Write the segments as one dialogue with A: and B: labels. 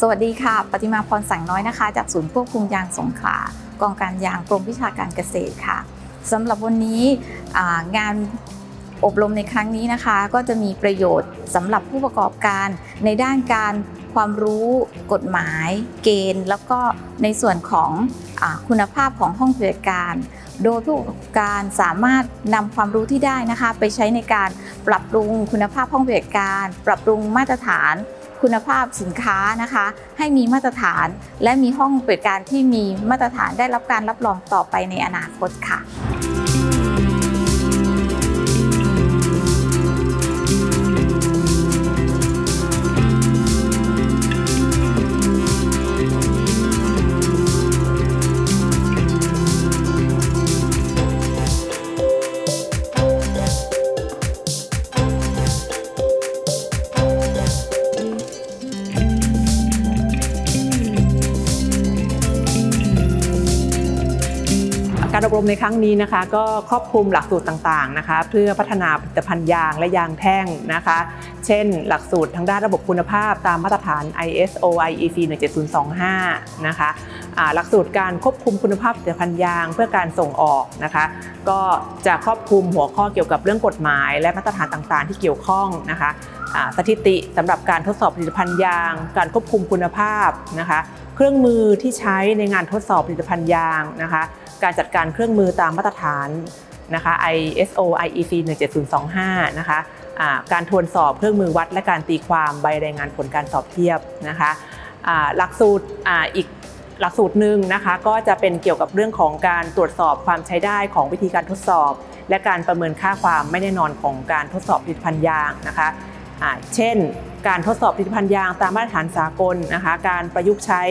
A: สวัสดีค่ะ ปฏิมาพรสังน้อยนะคะ จากศูนย์ควบคุมยางสงขลากองการยางกรมวิชาการเกษตรค่ะสำหรับวันนี้งานอบรมในครั้งนี้นะคะ ก็จะมีประโยชน์สำหรับผู้ประกอบการในด้านการความรู้กฎหมาย เกณฑ์ แล้วก็ในส่วนของอคุณภาพของห้องปฏิบัติการ โดยผู้ประกอบการสามารถนำความรู้ที่ได้นะคะ ไปใช้ในการปรับปรุงคุณภาพห้องปฏิบัติการ ปรับปรุงมาตรฐาน คุณภาพสินค้านะคะ ให้มีมาตรฐาน และมีห้องปฏิบัติการที่มีมาตรฐานได้รับการรับรองต่อไปในอนาคตค่ะ
B: การอบรมในครั้งนี้นะคะ ก็ครอบคลุมหลักสูตรต่างๆนะคะ เพื่อพัฒนาผลิตภัณฑ์ยางและยางแท่งนะคะ เช่น หลักสูตรทางด้านระบบคุณภาพตามมาตรฐาน ISO IEC 17025 นะคะอ่าหลักสูตรการควบคุมคุณภาพผลิตภัณฑ์ยางเพื่อการส่งออกนะคะ ก็จะครอบคลุมหัวข้อเกี่ยวกับเรื่องกฎหมาย และมาตรฐานต่างๆ ที่เกี่ยวข้องนะคะ สถิติสำหรับการทดสอบผลิตภัณฑ์ยาง การควบคุมคุณภาพนะคะ เครื่องมือที่ใช้ในงานทดสอบผลิตภัณฑ์ยางนะคะ การจัดการเครื่องมือตามมาตรฐานนะคะ ISO IEC 17025 นะคะอ่าการทวนสอบเครื่องมือวัด และการตีความใบรายงานผลการสอบเทียบนะคะหลักสูตรออีกหลักสูตรหนึ่งนะคะ ก็จะเป็นเกี่ยวกับเรื่องของการตรวจสอบความใช้ได้ของวิธีการทดสอบ และการประเมินค่าความไม่แน่นอนของการทดสอบผลิตภัณฑ์ยางนะคะ เช่น การทดสอบผลิตภัณฑ์ยางตามมาตรฐานสากลนะคะ การประยุกต์ใช้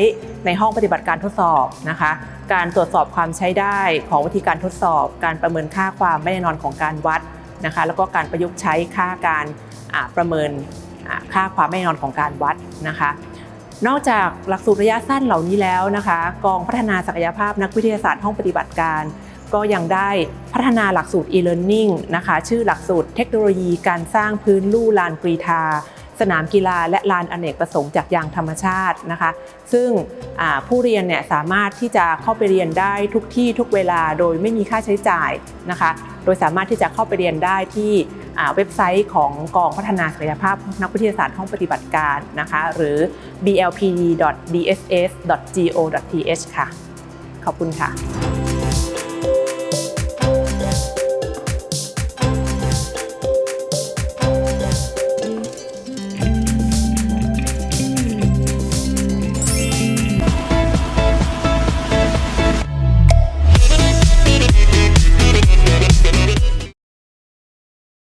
B: ในห้องปฏิบัติการทดสอบนะคะ การตรวจสอบความใช้ได้ของวิธีการทดสอบ การประเมินค่าความไม่แน่นอนของการวัดนะคะ แล้วก็การประยุกต์ใช้ค่าการประเมินค่าความไม่แน่นอนของการวัดนะคะ นอกจากหลักสูตรระยะสั้นเหล่านี้แล้วนะคะ กองพัฒนาศักยภาพนักวิทยาศาสตร์ห้องปฏิบัติการ ก็ยังได้พัฒนาหลักสูตร e-learning นะคะชื่อหลักสูตรเทคโนโลยีการสร้างพื้นลู่ลานกรีธาสนามกีฬาและลานอเนกประสงค์จากยางธรรมชาตินะคะ ซึ่งผู้เรียนเนี่ยสามารถที่จะเข้าไปเรียนได้ทุกที่ทุกเวลาโดยไม่มีค่าใช้จ่ายนะคะ โดยสามารถที่จะเข้าไปเรียนได้ที่เว็บไซต์ของกองพัฒนาศักยภาพนักวิทยาศาสตร์ห้องปฏิบัติการนะคะ หรือ blpd.dss.go.th ค่ะ ขอบคุณค่ะ